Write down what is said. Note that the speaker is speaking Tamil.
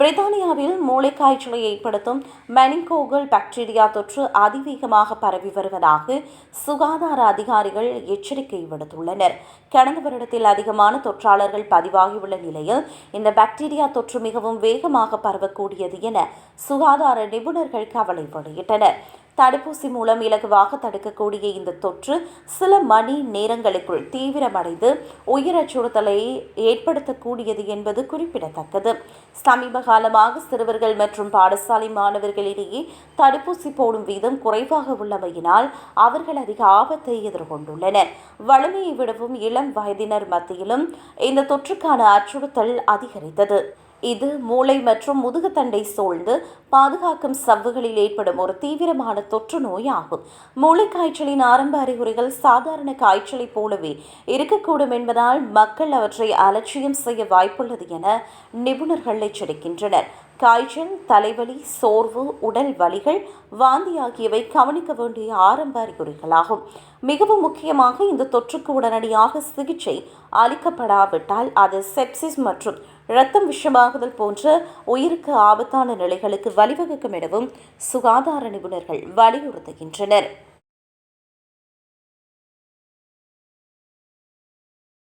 பிரித்தானியாவில் மூளைக்காய்ச்சலை ஏற்படுத்தும் மெனிங்கோகல் பாக்டீரியா தொற்று அதிவேகமாக பரவி வருவதாக சுகாதார அதிகாரிகள் எச்சரிக்கை விடுத்துள்ளனர். கடந்த வருடத்தில் அதிகமான தொற்றாளர்கள் பதிவாகியுள்ள நிலையில் இந்த பாக்டீரியா தொற்று மிகவும் வேகமாக பரவக்கூடியது என சுகாதார நிபுணர்கள் கவலை வெளியிட்டனர். தடுப்பூசி மூலம் இலகுவாக தடுக்கக்கூடிய இந்த தொற்று சில மணி நேரங்களுக்குள் தீவிரமடைந்து உயிர் அச்சுறுத்தலை ஏற்படுத்தக்கூடியது என்பது குறிப்பிடத்தக்கது. சமீப காலமாக சிறுவர்கள் மற்றும் பாடசாலை மாணவர்களிடையே தடுப்பூசி போடும் வீதம் குறைவாக உள்ளமையினால் அவர்கள் அதிக ஆபத்தை எதிர்கொண்டுள்ளனர். வலிமையை விடவும் இளம் வயதினர் மத்தியிலும் இந்த தொற்றுக்கான அச்சுறுத்தல் அதிகரித்தது. இது மூளை மற்றும் முதுகுத்தண்டை சூழ்ந்து பாதுகாக்கும் சவ்வுகளில் ஏற்படும் ஒரு தீவிரமான தொற்று நோய் ஆகும் மூளை காய்ச்சலின் ஆரம்ப அறிகுறிகள் சாதாரண காய்ச்சலைப் போலவே இருக்கக்கூடும் என்பதால் மக்கள் அவற்றை அலட்சியம் செய்ய வாய்ப்புள்ளது என நிபுணர்கள் எச்சரிக்கின்றனர். காய்ச்சல் தலைவலி சோர்வு உடல் வலிகள் வாந்தி ஆகியவை கவனிக்க வேண்டிய ஆரம்ப அறிகுறிகளாகும். மிகவும் முக்கியமாக இந்த தொற்றுக்கு உடனடியாக சிகிச்சை அளிக்கப்படாவிட்டால் அது செப்சிஸ் மற்றும் இரத்தம் விஷமாகுதல் போன்ற உயிருக்கு ஆபத்தான நிலைகளுக்கு வழிவகுக்கும் எனவும் சுகாதார நிபுணர்கள் வலியுறுத்துகின்றனர்.